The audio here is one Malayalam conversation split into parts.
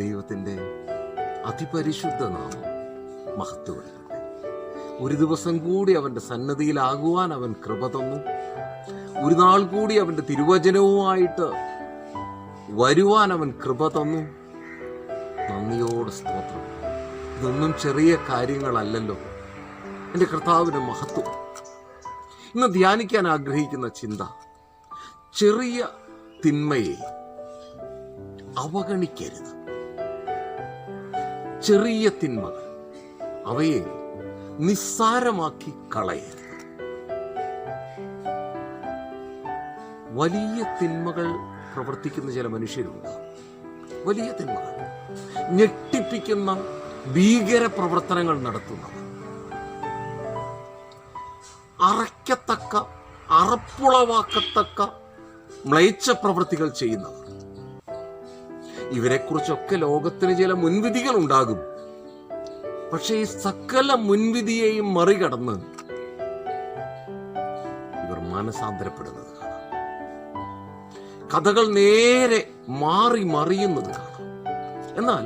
ദൈവത്തിന്റെ അതിപരിശുദ്ധ നാമം മഹത്വപ്പെടുത്തട്ടെ ഒരു ദിവസം കൂടി അവന്റെ സന്നദ്ധിയിലാകുവാൻ അവൻ കൃപ തന്നു. ഒരു നാൾ കൂടി അവന്റെ തിരുവചനവുമായിട്ട് വരുവാൻ അവൻ കൃപ തന്നു. നന്ദിയോട് സ്തോത്രം. ഇതൊന്നും ചെറിയ കാര്യങ്ങളല്ലല്ലോ. എന്റെ കർത്താവിന്റെ മഹത്വം. ഇന്ന് ധ്യാനിക്കാൻ ആഗ്രഹിക്കുന്ന ചിന്ത ചെറിയ തിന്മയെ അവഗണിക്കരുത്. ചെറിയ തിന്മകൾ അവയെ നിസ്സാരമാക്കി കളയരുത്. വലിയ തിന്മകൾ പ്രവർത്തിക്കുന്ന ചില മനുഷ്യരുണ്ട്. വലിയ തിന്മകൾ. ഞെട്ടിപ്പിക്കുന്ന ഭീകര പ്രവർത്തനങ്ങൾ നടത്തുന്നവർ. അറയ്ക്കത്തക്ക അറപ്പുളവാക്കത്തക്ക മ്ലേച്ഛ പ്രവൃത്തികൾ ചെയ്യുന്നവർ. ഇവരെക്കുറിച്ചൊക്കെ ലോകത്തിന് ചില മുൻവിധികൾ ഉണ്ടാകും പക്ഷേ ഈ സകല മുൻവിധിയെയും മറികടന്ന് ഇവർ മാനസാന്തരപ്പെടുന്നത് കഥകൾ നേരെ മാറി മറിയുന്നത് കാണാം. എന്നാൽ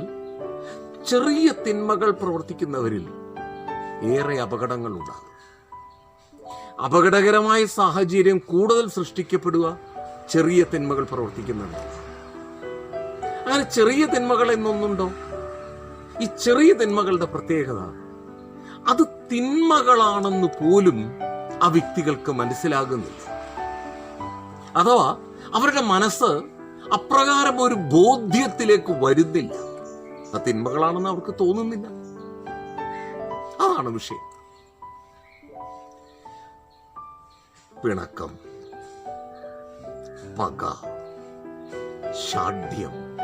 ചെറിയ തിന്മകൾ പ്രവർത്തിക്കുന്നവരിൽ ഏറെ അപകടങ്ങൾ ഉണ്ടാകും അപകടകരമായ സാഹചര്യം കൂടുതൽ സൃഷ്ടിക്കപ്പെടുക ചെറിയ തിന്മകൾ പ്രവർത്തിക്കുന്നവരിൽ അങ്ങനെ ചെറിയ തിന്മകൾ എന്നൊന്നുണ്ടോ? ഈ ചെറിയ തിന്മകളുടെ പ്രത്യേകത അത് തിന്മകളാണെന്ന് പോലും ആ വ്യക്തികൾക്ക് മനസ്സിലാകുന്നില്ല. അഥവാ അവരുടെ മനസ്സ് അപ്രകാരം ഒരു ബോധ്യത്തിലേക്ക് വരുന്നില്ല. ആ തിന്മകളാണെന്ന് അവർക്ക് തോന്നുന്നില്ല. അതാണ് വിഷയം. പിണക്കം പക ഷാഢ്യം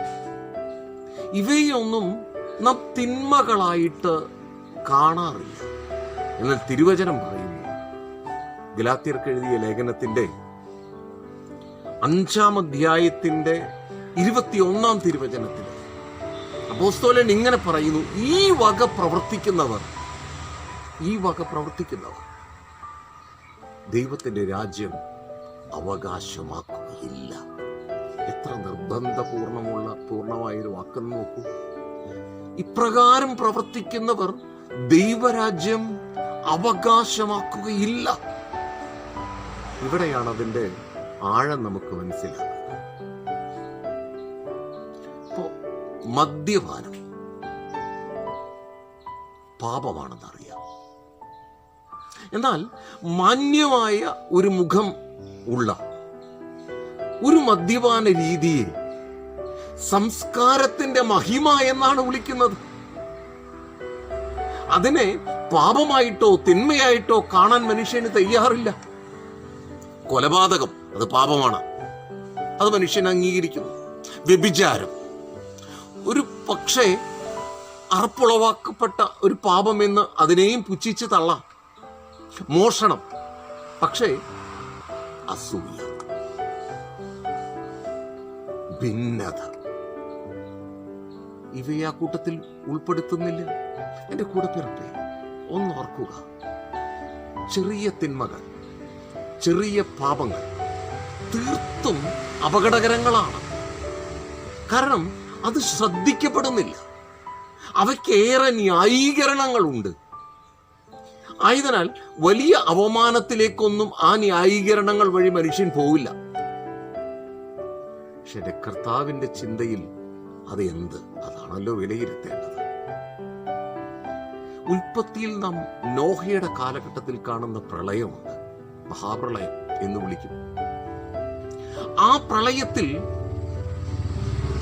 ഇവയൊന്നും നാം തിന്മകളായിട്ട് കാണാറില്ല. എന്നാൽ തിരുവചനം പറയുന്നു. ഗലാത്തിയർക്ക് എഴുതിയ ലേഖനത്തിന്റെ അഞ്ചാം അധ്യായത്തിന്റെ ഇരുപത്തിയൊന്നാം തിരുവചനത്തിൽ അപ്പോസ്തോലൻ ഇങ്ങനെ പറയുന്നു ഈ വക പ്രവർത്തിക്കുന്നവർ ഈ വക പ്രവർത്തിക്കുന്നവർ ദൈവത്തിന്റെ രാജ്യം അവകാശമാക്കുകയില്ല. എത്ര നിർബന്ധപൂർണമുള്ള പൂർണമായൊരു വാക്കെന്ന് നോക്കൂ. ഇപ്രകാരം പ്രവർത്തിക്കുന്നവർ ദൈവരാജ്യം അവകാശമാക്കുകയില്ല. ഇവിടെയാണ് അതിന്റെ ആഴം നമുക്ക് മനസ്സിലാകുന്നത്. ഇപ്പോ മദ്യപാനം പാപമാണെന്നറിയാം. എന്നാൽ മാന്യമായ ഒരു മുഖം ഉള്ള ഒരു മദ്യപാന രീതിയെ സംസ്കാരത്തിന്റെ മഹിമ എന്നാണ് വിളിക്കുന്നത്. അതിനെ പാപമായിട്ടോ തിന്മയായിട്ടോ കാണാൻ മനുഷ്യന് തയ്യാറില്ല. കൊലപാതകം അത് പാപമാണ്. അത് മനുഷ്യൻ അംഗീകരിക്കുന്നു. വ്യഭിചാരം. ഒരു പക്ഷേ അറപ്പുളവാക്കപ്പെട്ട ഒരു പാപമെന്ന് അതിനെയും പുച്ഛിച്ച് തള്ളാം. മോഷണം. പക്ഷേ അസൂയ. ഭിന്നത ഇവയെ ആ കൂട്ടത്തിൽ ഉൾപ്പെടുത്തുന്നില്ല. എന്റെ കൂടെ പിറപ്പെ ഒന്നോർക്കുക ചെറിയ തിന്മകൾ ചെറിയ പാപങ്ങൾ തീർത്തും അപകടകരങ്ങളാണ്. കാരണം അത് ശ്രദ്ധിക്കപ്പെടുന്നില്ല. അവയ്ക്കേറെ ന്യായീകരണങ്ങളുണ്ട്. ആയതിനാൽ വലിയ അവമാനത്തിലേക്കൊന്നും ആ ന്യായീകരണങ്ങൾ വഴി മനുഷ്യൻ പോവില്ല. പക്ഷെ എന്റെ കർത്താവിന്റെ ചിന്തയിൽ അത് എന്ത്? അതാണല്ലോ വിലയിരുത്തേണ്ടത്. ഉൽപ്പത്തിയിൽ നാം നോഹയുടെ കാലഘട്ടത്തിൽ കാണുന്ന പ്രളയമുണ്ട് മഹാപ്രളയം എന്ന് വിളിക്കും. ആ പ്രളയത്തിൽ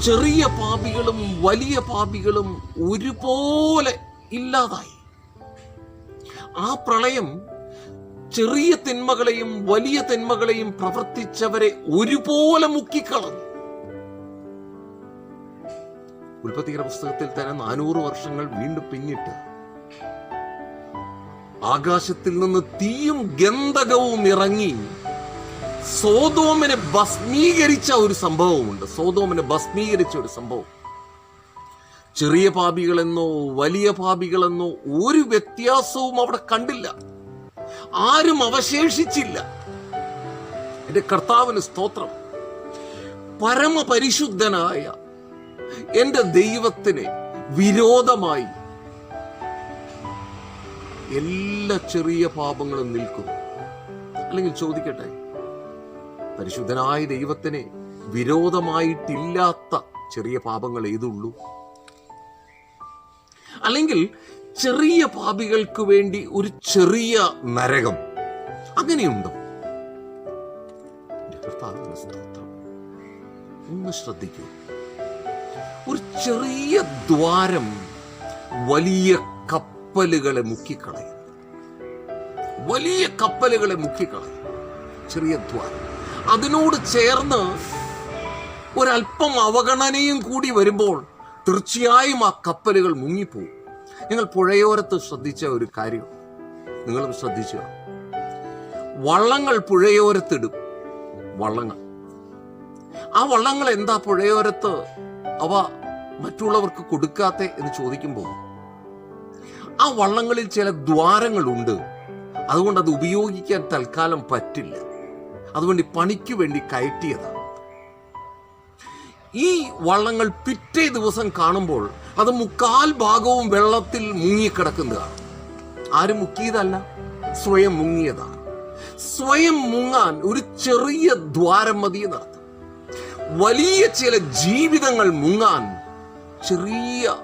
ചെറിയ പാപികളും വലിയ പാപികളും ഒരുപോലെ ഇല്ലാതായി. ആ പ്രളയം ചെറിയ തിന്മകളെയും വലിയ തിന്മകളെയും പ്രവർത്തിച്ചവരെ ഒരുപോലെ മുക്കിക്കളഞ്ഞു. ഉൽപ്പത്തിയുടെ പുസ്തകത്തിൽ തന്നെ നാനൂറ് വർഷങ്ങൾ വീണ്ടും പിന്നിട്ട് ആകാശത്തിൽ നിന്ന് തീയും ഗന്ധകവും ഇറങ്ങി സോതോമിനെ ഭസ്മീകരിച്ച ഒരു സംഭവമുണ്ട്. സോതോമിനെ ഭസ്മീകരിച്ച ഒരു സംഭവം. ചെറിയ പാപികളെന്നോ വലിയ പാപികളെന്നോ ഒരു വ്യത്യാസവും അവിടെ കണ്ടില്ല. ആരും അവശേഷിച്ചില്ല. എന്റെ കർത്താവിന് സ്തോത്രം. പരമപരിശുദ്ധനായ എന്റെ ദൈവത്തിന് വിരോധമായി എല്ലാ ചെറിയ പാപങ്ങളും നിൽക്കും അല്ലെങ്കിൽ ചോദിക്കട്ടെ പരിശുദ്ധനായ ദൈവത്തിന് വിരോധമായിട്ടില്ലാത്ത ചെറിയ പാപങ്ങൾ ഏതുള്ളൂ? അല്ലെങ്കിൽ ചെറിയ പാപികൾക്ക് വേണ്ടി ഒരു ചെറിയ നരകം അങ്ങനെയുണ്ടോ? എന്റെ. ഒന്ന് ശ്രദ്ധിക്കൂ. ഒരു ചെറിയ ദ്വാരം വലിയ കപ്പലുകളെ മുക്കിക്കളയും. വലിയ കപ്പലുകളെ മുക്കിക്കളയും. ചെറിയ ദ്വാരം. അതിനോട് ചേർന്ന് ഒരല്പം അവഗണനയും കൂടി വരുമ്പോൾ തീർച്ചയായും ആ കപ്പലുകൾ മുങ്ങിപ്പോവും. നിങ്ങൾ പുഴയോരത്ത് ശ്രദ്ധിച്ച ഒരു കാര്യം. നിങ്ങൾ ശ്രദ്ധിച്ചു? വള്ളങ്ങൾ പുഴയോരത്തിടും. വള്ളങ്ങൾ. ആ വള്ളങ്ങൾ എന്താ പുഴയോരത്ത്? അവ മറ്റുള്ളവർക്ക് കൊടുക്കാത്ത എന്ന് ചോദിക്കുമ്പോൾ ആ വള്ളങ്ങളിൽ ചില ദ്വാരങ്ങളുണ്ട്. അതുകൊണ്ട് അത് ഉപയോഗിക്കാൻ തൽക്കാലം പറ്റില്ല. അതുകൊണ്ട് പണിക്ക് വേണ്ടി കയറ്റിയതാണ് ഈ വള്ളങ്ങൾ പിറ്റേ ദിവസം കാണുമ്പോൾ അത് മുക്കാൽ ഭാഗവും വെള്ളത്തിൽ മുങ്ങിക്കിടക്കുന്നതാണ് ആരും മുക്കിയതല്ല സ്വയം മുങ്ങിയതാണ് സ്വയം മുങ്ങാൻ ഒരു ചെറിയ ദ്വാരം മതി നടത്തും വലിയ ചില ജീവിതങ്ങൾ മുങ്ങാൻ ചെറിയ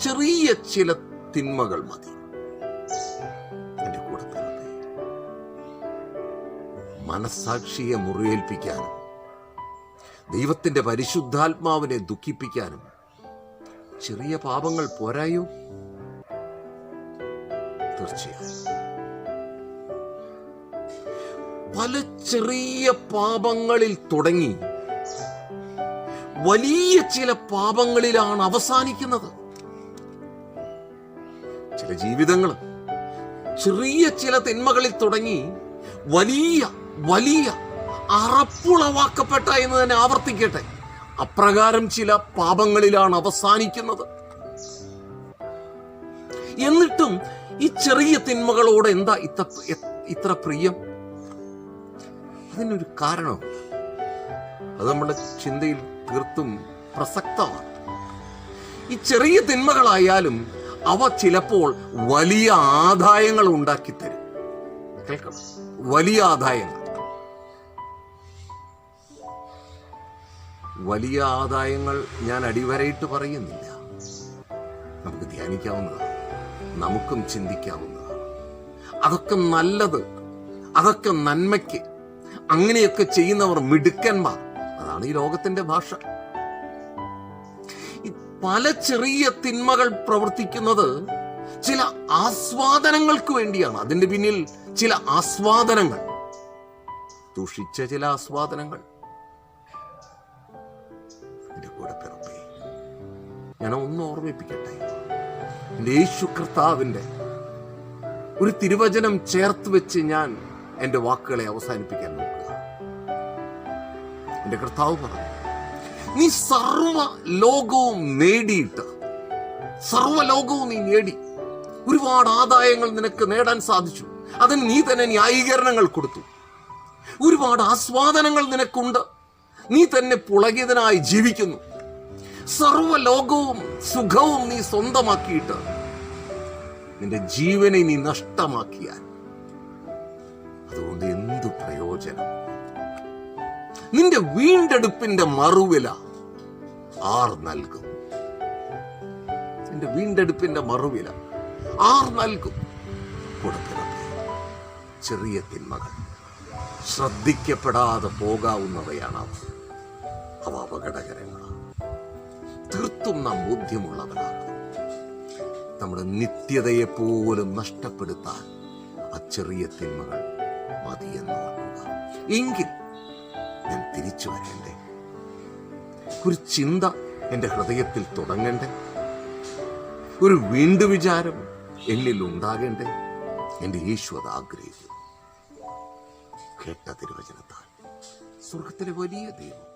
ചെറിയ ചില തിന്മകൾ മതി. മനസാക്ഷിയെ മുറിവേൽപ്പിക്കാനും ദൈവത്തിന്റെ പരിശുദ്ധാത്മാവിനെ ദുഃഖിപ്പിക്കാനും ചെറിയ പാപങ്ങൾ പോരായോ? തീർച്ചയായും. പല ചെറിയ പാപങ്ങളിൽ തുടങ്ങി വലിയ ചില പാപങ്ങളിലാണ് അവസാനിക്കുന്നത്. ചില ജീവിതങ്ങൾ ചെറിയ ചില തിന്മകളിൽ തുടങ്ങി വലിയ വലിയ അറപ്പുളവാക്കപ്പെട്ട എന്ന് തന്നെ ആവർത്തിക്കട്ടെ. അപ്രകാരം ചില പാപങ്ങളിലാണ് അവസാനിക്കുന്നത്. എന്നിട്ടും ഈ ചെറിയ തിന്മകളോട് എന്താ ഇത്ര ഇത്ര പ്രിയം? അതിനൊരു കാരണം അത് നമ്മുടെ ചിന്തയിൽ തീർത്തും പ്രസക്തമാണ്. ഈ ചെറിയ തിന്മകളായാലും അവ ചിലപ്പോൾ വലിയ ആദായങ്ങൾ ഉണ്ടാക്കി തരും കേൾക്കണം. വലിയ ആദായങ്ങൾ. വലിയ ആദായങ്ങൾ ഞാൻ അടിവരയിട്ട് പറയുന്നില്ല. നമുക്ക് ധ്യാനിക്കാവുന്നതാണ്. നമുക്കും ചിന്തിക്കാവുന്നതാണ്. അതൊക്കെ നല്ലത്. അതൊക്കെ നന്മയ്ക്ക്. അങ്ങനെയൊക്കെ ചെയ്യുന്നവർ മിടുക്കന്മാർ. അതാണ് ഈ ലോകത്തിന്റെ ഭാഷ. പല ചെറിയ തിന്മകൾ പ്രവർത്തിക്കുന്നത് ചില ആസ്വാദനങ്ങൾക്ക് വേണ്ടിയാണ്. അതിന്റെ പിന്നിൽ ചില ആസ്വാദനങ്ങൾ. ദുഷിച്ച ചില ആസ്വാദനങ്ങൾ. ഞാൻ ഒന്ന് ഓർമ്മിപ്പിക്കട്ടെ. യേശു കർത്താവിന്റെ ഒരു തിരുവചനം ചേർത്ത് വെച്ച് ഞാൻ എന്റെ വാക്കുകളെ അവസാനിപ്പിക്കാൻ എന്റെ കർത്താവ് പറഞ്ഞു നീ സർവ ലോകവും നേടിയിട്ട് സർവ ലോകവും നീ നേടി. ഒരുപാട് ആദായങ്ങൾ നിനക്ക് നേടാൻ സാധിച്ചു. അതിന് നീ തന്നെ ന്യായീകരണങ്ങൾ കൊടുത്തു. ഒരുപാട് ആസ്വാദനങ്ങൾ നിനക്കുണ്ട്. നീ തന്നെ പുളകിതനായി ജീവിക്കുന്നു. സർവ ലോകവും സുഖവും നീ സ്വന്തമാക്കിയിട്ട് നിന്റെ ജീവനെ നീ നഷ്ടമാക്കിയാൽ അതുകൊണ്ട് എന്തു പ്രയോജനം? നിന്റെ വീണ്ടെടുപ്പിന്റെ മറുവില ആർ നൽകും. നിന്റെ വീണ്ടെടുപ്പിന്റെ മറുവില ആർ നൽകും. കൊടുക്കണം. ചെറിയ തിന്മകൾ. ശ്രദ്ധിക്കപ്പെടാതെ പോകാവുന്നവയാണ് അവ. അവ അപകടകരങ്ങളാണ് തീർത്തും നാം ബോധ്യമുള്ളവരാണ്. നമ്മുടെ നിത്യതയെ പോലും നഷ്ടപ്പെടുത്താൻ ആ ചെറിയ തിന്മകൾ മതിയെന്ന് ഓർക്കുക. എങ്കിൽ ഞാൻ തിരിച്ചു വരേണ്ടേ? ഒരു ചിന്ത എന്റെ ഹൃദയത്തിൽ തുടങ്ങണ്ടേ? ഒരു വീണ്ടു വിചാരം എന്നിൽ ഉണ്ടാകേണ്ടേ? എന്റെ യേശു അത് ആഗ്രഹിക്കുന്നു. കേട്ട തിരുവചനത്താൽ. സ്വർഗത്തിലെ വലിയ ദൈവം